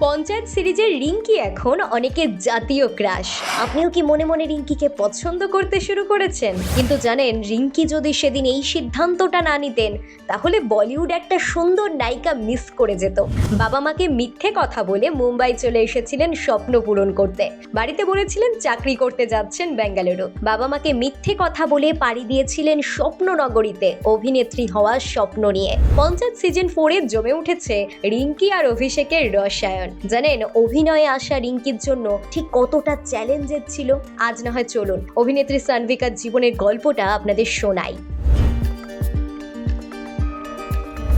পঞ্চায়েত সিরিজের রিঙ্কি এখন অনেকের জাতীয় ক্রাশ। আপনিও কি মনে মনে রিঙ্কিকে পছন্দ করতে শুরু করেছেন? কিন্তু জানেন, রিঙ্কি যদি সেদিন এই সিদ্ধান্তটা না নিতেন, তাহলে বলিউড একটা সুন্দর নায়িকা মিস করে যেত। বাবা মাকে মিথ্যে কথা বলে মুম্বাই চলে এসেছিলেন স্বপ্ন পূরণ করতে। বাড়িতে বলেছিলেন, চাকরি করতে যাচ্ছেন বেঙ্গালুরু বাবা মাকে মিথ্যে কথা বলে পাড়ি দিয়েছিলেন স্বপ্ন নগরীতে অভিনেত্রী হওয়ার স্বপ্ন নিয়ে। পঞ্চায়েত সিজন ফোরে জমে উঠেছে রিঙ্কি আর অভিষেকের রসায়ন। জানেন, অভিনয়ে আসা রিঙ্কির জন্য ঠিক কতটা চ্যালেঞ্জের ছিল? আজ না হয় চলুন, অভিনেত্রী সানভিকার জীবনের গল্পটা আপনাদের শোনাই।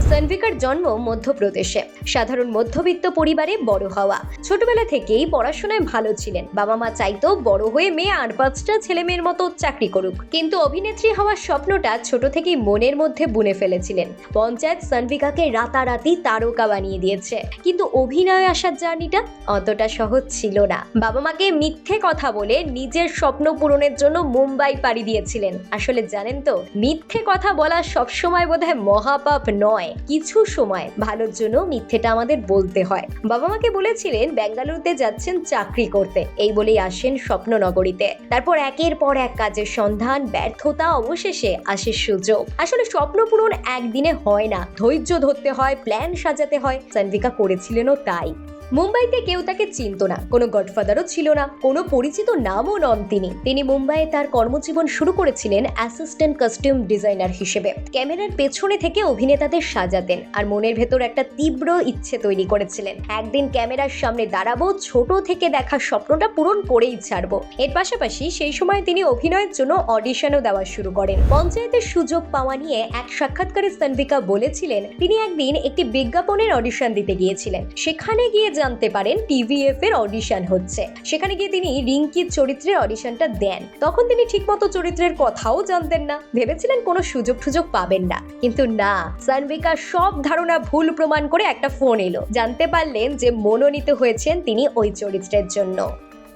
সানভিকার জন্ম মধ্যপ্রদেশে। সাধারণ মধ্যবিত্ত পরিবারে বড় হওয়া। ছোটবেলা থেকেই পড়াশোনায় ভালো ছিলেন। বাবা মা চাইতো বড় হয়ে মেয়ে আর পাঁচটা ছেলে মেয়ের মতো চাকরি করুক। কিন্তু অভিনেত্রী হওয়ার স্বপ্নটা ছোট থেকেই মনের মধ্যে বুনে ফেলেছিলেন। পঞ্চায়েত সানভিকাকে রাতারাতি তারকা বানিয়ে দিয়েছে। কিন্তু অভিনয়ে আসার জার্নিটা অতটা সহজ ছিল না। বাবা মাকে মিথ্যে কথা বলে নিজের স্বপ্ন পূরণের জন্য মুম্বাই পাড়ি দিয়েছিলেন। আসলে জানেন তো, মিথ্যে কথা বলা সবসময় বোধহয় মহাপাপ নয়, কিছু সময়। ভালোর জন্য মিথ্যেটা আমাদের বলতে হয়। বাবা মাকে বলেছিলেন বেঙ্গালুরুতে যাচ্ছেন চাকরি করতে। এই বলেই আসেন স্বপ্ননগরীতে। তারপর একের পর এক কাজের সন্ধান, ব্যর্থতা অবশেষে আসে সুযোগ। আসলে স্বপ্ন পূরণ একদিনে হয় না। ধৈর্য ধরতে হয়, প্ল্যান সাজাতে হয়। সানভিকা করেছিলেনও তাই। মুম্বাইতে কেউ তাকে চিনত না। কোনো গডফাদারও ছিল না। কোনো পরিচিত নামও নন তিনি। তিনি মুম্বাইয়ে তার কর্মজীবন শুরু করেছিলেন অ্যাসিস্ট্যান্ট কাস্টিউম ডিজাইনার হিসেবে। ক্যামেরার পেছনে থেকে অভিনেতাদের সাজাতেন আর মনের ভেতর একটা তীব্র ইচ্ছে তৈরি করেছিলেন। একদিন ক্যামেরার সামনে দাঁড়াবো, ছোট থেকে দেখা স্বপ্নটা পূরণ করেই ছাড়বো। এর পাশাপাশি সেই সময় তিনি অভিনয়ের জন্য অডিশনও দেওয়া শুরু করেন। পঞ্চায়েতের সুযোগ পাওয়া নিয়ে এক সাক্ষাৎকারে সানভিকা বলেছিলেন, তিনি একদিন একটি বিজ্ঞাপনের অডিশন দিতে গিয়েছিলেন। সেখানে গিয়ে জানতে পারেন টিভিএফ এর অডিশন হচ্ছে। সেখানে গিয়ে তিনি রিঙ্কির চরিত্রের অডিশনটা দেন। তখন তিনি ঠিকমতো চরিত্রের কথাও জানতেন না। ভেবেছিলেন কোনো সুযোগ সুযোগ পাবেন না। কিন্তু না, সানভিকা সব ধারণা ভুল প্রমাণ করে একটা ফোন এলো। জানতে পারলেন যে মনোনীত হয়েছেন তিনি ওই চরিত্রের জন্য।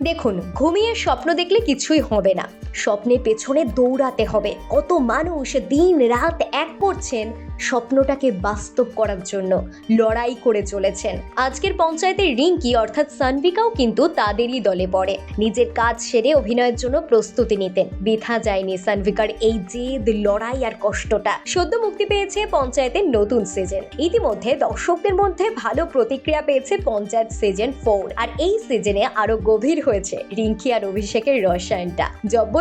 দেখুন, ঘুমিয়ে স্বপ্ন দেখলে কিছুই হবে না। স্বপ্নের পেছনে দৌড়াতে হবে। কত মানুষ দিন রাত এক করছেন স্বপ্নটাকে বাস্তব করার জন্য, লড়াই করে চলেছেন। আজকের পঞ্চায়েতের রিঙ্কি অর্থাৎ সানভিকাও কিন্তু তাদেরই দলে পড়ে। নিজের কাজ সেরে অভিনয়ের জন্য প্রস্তুতি নিতেন। বৃথা যায়নি সানভিকার এই জেদ, লড়াই আর কষ্টটা। সদ্য মুক্তি পেয়েছে পঞ্চায়েতের নতুন সিজন। ইতিমধ্যে দর্শকদের মধ্যে ভালো প্রতিক্রিয়া পেয়েছে পঞ্চায়েত সিজন ফোর। আর এই সিজনে আরও গভীর হয়েছে রিঙ্কি আর অভিষেকের রসায়নটা।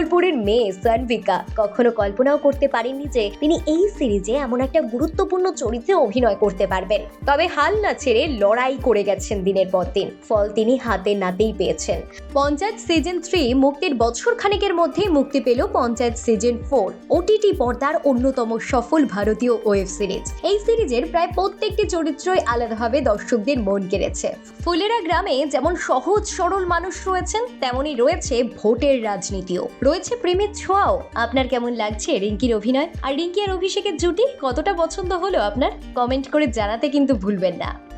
জব্বলপুরের মেয়ে সানভিকা কখনো কল্পনাও করতে পারেননি যে তিনি এই সিরিজে এমন একটা গুরুত্বপূর্ণ চরিত্রে অভিনয় করতে পারবেন। তবে হাল না ছেড়ে লড়াই করে গেছেন দিনের পর দিন। ফল তিনি হাতে নাতেই পেয়েছেন। পঞ্চায়েত সিজন থ্রি মুক্তির বছর খানেকের মধ্যে মুক্তি পেল পঞ্চায়েত সিজন ফোর, ওটিটি পর্দার অন্যতম সফল ভারতীয় ওয়েব সিরিজ। এই সিরিজের প্রায় প্রত্যেকটি চরিত্রই আলাদাভাবে দর্শকদের মন কেড়েছে। ফুলেরা গ্রামে যেমন সহজ সরল মানুষ রয়েছেন তেমনই রয়েছে ভোটের রাজনীতিও। রয়েছে প্রেমের ছোঁয়াও। আপনার কেমন লাগছে রিঙ্কির অভিনয়? আর রিঙ্কি আর অভিষেকের জুটি কতটা পছন্দ হলো আপনার? কমেন্ট করে জানাতে কিন্তু ভুলবেন না।